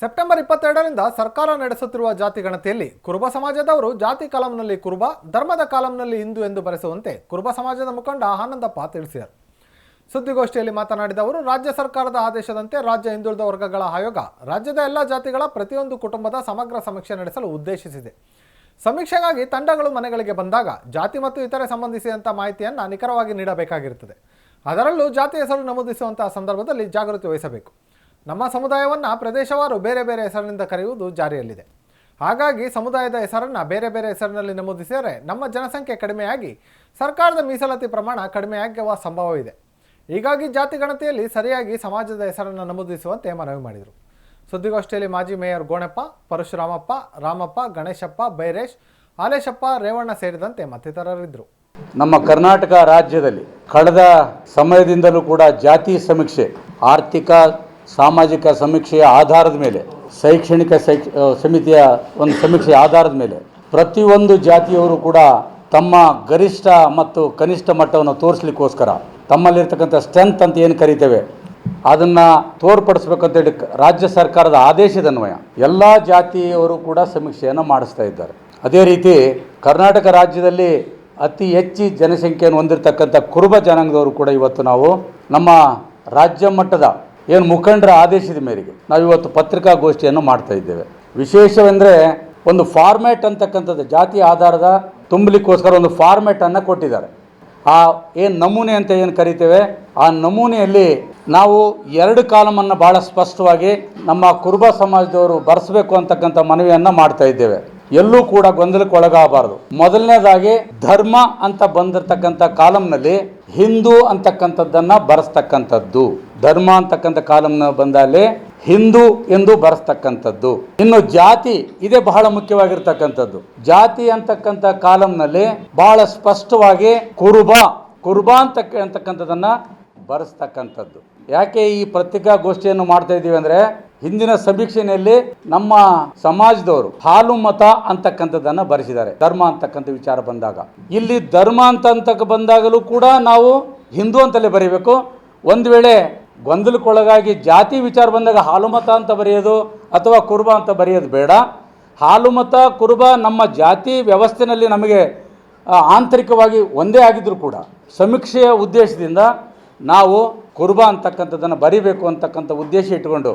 September ಇಪ್ಪತ್ತೆರಡರಿಂದ ಸರ್ಕಾರ ನಡೆಸುತ್ತಿರುವ ಜಾತಿ ಗಣತಿಯಲ್ಲಿ ಕುರುಬ ಸಮಾಜದವರು ಜಾತಿ ಕಾಲಂನಲ್ಲಿ ಕುರುಬ, ಧರ್ಮದ ಕಾಲಂನಲ್ಲಿ ಹಿಂದೂ ಎಂದು ಬರೆಸುವಂತೆ ಕುರುಬ ಸಮಾಜದ ಮುಖಂಡ ಆನಂದಪ್ಪ ತಿಳಿಸಿದರು. ಸುದ್ದಿಗೋಷ್ಠಿಯಲ್ಲಿ ಮಾತನಾಡಿದ ಅವರು, ರಾಜ್ಯ ಸರ್ಕಾರದ ಆದೇಶದಂತೆ ರಾಜ್ಯ ಹಿಂದುಳಿದ ವರ್ಗಗಳ ಆಯೋಗ ರಾಜ್ಯದ ಎಲ್ಲ ಜಾತಿಗಳ ಪ್ರತಿಯೊಂದು ಕುಟುಂಬದ ಸಮಗ್ರ ಸಮೀಕ್ಷೆ ನಡೆಸಲು ಉದ್ದೇಶಿಸಿದೆ. ಸಮೀಕ್ಷೆಗಾಗಿ ತಂಡಗಳು ಮನೆಗಳಿಗೆ ಬಂದಾಗ ಜಾತಿ ಮತ್ತು ಇತರೆ ಸಂಬಂಧಿಸಿದಂಥ ಮಾಹಿತಿಯನ್ನು ನಿಖರವಾಗಿ ನೀಡಬೇಕಾಗಿರುತ್ತದೆ. ಅದರಲ್ಲೂ ಜಾತಿ ಹೆಸರು ನಮೂದಿಸುವಂತಹ ಸಂದರ್ಭದಲ್ಲಿ ಜಾಗೃತಿ ವಹಿಸಬೇಕು. ನಮ್ಮ ಸಮುದಾಯವನ್ನು ಪ್ರದೇಶವಾರು ಬೇರೆ ಬೇರೆ ಹೆಸರಿನಿಂದ ಕರೆಯುವುದು ಜಾರಿಯಲ್ಲಿದೆ. ಹಾಗಾಗಿ ಸಮುದಾಯದ ಹೆಸರನ್ನು ಬೇರೆ ಬೇರೆ ಹೆಸರಿನಲ್ಲಿ ನಮೂದಿಸಿದರೆ ನಮ್ಮ ಜನಸಂಖ್ಯೆ ಕಡಿಮೆಯಾಗಿ, ಸರ್ಕಾರದ ಮೀಸಲಾತಿ ಪ್ರಮಾಣ ಕಡಿಮೆಯಾಗುವ ಸಂಭವವಿದೆ ಹೀಗಾಗಿ ಜಾತಿ ಗಣತಿಯಲ್ಲಿ ಸರಿಯಾಗಿ ಸಮಾಜದ ಹೆಸರನ್ನು ನಮೂದಿಸುವಂತೆ ಮನವಿ ಮಾಡಿದರು. ಸುದ್ದಿಗೋಷ್ಠಿಯಲ್ಲಿ ಮಾಜಿ ಮೇಯರ್ ಗೋಣಪ್ಪ, ಪರಶುರಾಮಪ್ಪ, ರಾಮಪ್ಪ, ಗಣೇಶಪ್ಪ, ಬೈರೇಶ್, ಹಾಲೇಶಪ್ಪ, ರೇವಣ್ಣ ಸೇರಿದಂತೆ ಮತ್ತಿತರರಿದ್ದರು. ನಮ್ಮ ಕರ್ನಾಟಕ ರಾಜ್ಯದಲ್ಲಿ ಕಳೆದ ಸಮಯದಿಂದಲೂ ಕೂಡ ಜಾತಿ ಸಮೀಕ್ಷೆ, ಆರ್ಥಿಕ ಸಾಮಾಜಿಕ ಸಮೀಕ್ಷೆಯ ಆಧಾರದ ಮೇಲೆ, ಶೈಕ್ಷಣಿಕ ಶೈಕ್ಷ ಸಮಿತಿಯ ಒಂದು ಸಮೀಕ್ಷೆಯ ಆಧಾರದ ಮೇಲೆ ಪ್ರತಿಯೊಂದು ಜಾತಿಯವರು ಕೂಡ ತಮ್ಮ ಗರಿಷ್ಠ ಮತ್ತು ಕನಿಷ್ಠ ಮಟ್ಟವನ್ನು ತೋರಿಸ್ಲಿಕ್ಕೋಸ್ಕರ ತಮ್ಮಲ್ಲಿರ್ತಕ್ಕಂಥ ಸ್ಟ್ರೆಂತ್ ಅಂತ ಏನು ಕರಿತೇವೆ, ಅದನ್ನು ತೋರ್ಪಡಿಸ್ಬೇಕಂತೇಳಿ ರಾಜ್ಯ ಸರ್ಕಾರದ ಆದೇಶದ ಅನ್ವಯ ಎಲ್ಲ ಜಾತಿಯವರು ಕೂಡ ಸಮೀಕ್ಷೆಯನ್ನು ಮಾಡಿಸ್ತಾ ಇದ್ದಾರೆ. ಅದೇ ರೀತಿ ಕರ್ನಾಟಕ ರಾಜ್ಯದಲ್ಲಿ ಅತಿ ಹೆಚ್ಚು ಜನಸಂಖ್ಯೆಯನ್ನು ಹೊಂದಿರತಕ್ಕಂಥ ಕುರುಬ ಜನಾಂಗದವರು ಕೂಡ ಇವತ್ತು ನಾವು ನಮ್ಮ ರಾಜ್ಯ ಮಟ್ಟದ ಏನು ಮುಖಂಡರ ಆದೇಶದ ಮೇರೆಗೆ ನಾವು ಇವತ್ತು ಪತ್ರಿಕಾಗೋಷ್ಠಿಯನ್ನು ಮಾಡ್ತಾ ಇದ್ದೇವೆ. ವಿಶೇಷವೆಂದರೆ ಒಂದು ಫಾರ್ಮ್ಯಾಟ್ ಅಂತಕ್ಕಂಥದ್ದು ಜಾತಿ ಆಧಾರದ ತುಂಬಲಿಕ್ಕೋಸ್ಕರ ಒಂದು ಫಾರ್ಮ್ಯಾಟನ್ನು ಕೊಟ್ಟಿದ್ದಾರೆ. ಆ ಏನು ನಮೂನೆ ಅಂತ ಏನು ಕರಿತೇವೆ? ಆ ನಮೂನೆಯಲ್ಲಿ ನಾವು ಎರಡು ಕಾಲಮನ್ನು ಭಾಳ ಸ್ಪಷ್ಟವಾಗಿ ನಮ್ಮ ಕುರುಬ ಸಮಾಜದವರು ಬರೆಸಬೇಕು ಅಂತಕ್ಕಂಥ ಮನವಿಯನ್ನು ಮಾಡ್ತಾ ಇದ್ದೇವೆ. ಎಲ್ಲೂ ಕೂಡ ಗೊಂದಲಕ್ಕೆ ಒಳಗಾಗಬಾರದು. ಮೊದಲನೇದಾಗಿ ಧರ್ಮ ಅಂತ ಬಂದಿರತಕ್ಕಂಥ ಕಾಲಂನಲ್ಲಿ ಹಿಂದೂ ಅಂತಕ್ಕಂಥದ್ದನ್ನು ಬರೆಸ್ತಕ್ಕಂಥದ್ದು. ಧರ್ಮ ಅಂತಕ್ಕಂಥ ಕಾಲಂನ ಬಂದಲ್ಲಿ ಹಿಂದೂ ಎಂದು ಬರೆಸ್ತಕ್ಕಂಥದ್ದು. ಇನ್ನು ಜಾತಿ ಇದೇ ಬಹಳ ಮುಖ್ಯವಾಗಿರ್ತಕ್ಕಂಥದ್ದು. ಜಾತಿ ಅಂತಕ್ಕಂಥ ಕಾಲಂನಲ್ಲಿ ಬಹಳ ಸ್ಪಷ್ಟವಾಗಿ ಕುರುಬ ಕುರುಬ ಅಂತ ಅಂತಕ್ಕಂಥದ್ದನ್ನ ಬರೆಸ್ತಕ್ಕಂಥದ್ದು. ಯಾಕೆ ಈ ಪತ್ರಿಕಾಗೋಷ್ಠಿಯನ್ನು ಮಾಡ್ತಾ ಇದ್ದೀವಿ ಅಂದ್ರೆ ಹಿಂದಿನ ಸಮೀಕ್ಷೆಯಲ್ಲಿ ನಮ್ಮ ಸಮಾಜದವರು ಹಾಲು ಮತ ಅಂತಕ್ಕಂಥದ್ದನ್ನು ಬರೆಸಿದ್ದಾರೆ. ಧರ್ಮ ಅಂತಕ್ಕಂಥ ವಿಚಾರ ಬಂದಾಗ. ಇಲ್ಲಿ ಧರ್ಮ ಅಂತ ಬಂದಾಗಲೂ ಕೂಡ ನಾವು ಹಿಂದೂ ಅಂತಲೇ ಬರೀಬೇಕು. ಒಂದು ವೇಳೆ ಗೊಂದಲಕ್ಕೊಳಗಾಗಿ ಜಾತಿ ವಿಚಾರ ಬಂದಾಗ ಹಾಲುಮತ ಅಂತ ಬರೆಯೋದು ಅಥವಾ ಕುರುಬ ಅಂತ ಬರೆಯೋದು ಬೇಡ. ಹಾಲುಮತ, ಕುರುಬ ನಮ್ಮ ಜಾತಿ ವ್ಯವಸ್ಥೆನಲ್ಲಿ ನಮಗೆ ಆಂತರಿಕವಾಗಿ ಒಂದೇ ಆಗಿದ್ದರೂ ಕೂಡ ಸಮೀಕ್ಷೆಯ ಉದ್ದೇಶದಿಂದ ನಾವು ಕುರುಬ ಅಂತಕ್ಕಂಥದ್ದನ್ನು ಬರಿಬೇಕು ಅಂತಕ್ಕಂಥ ಉದ್ದೇಶ ಇಟ್ಟುಕೊಂಡು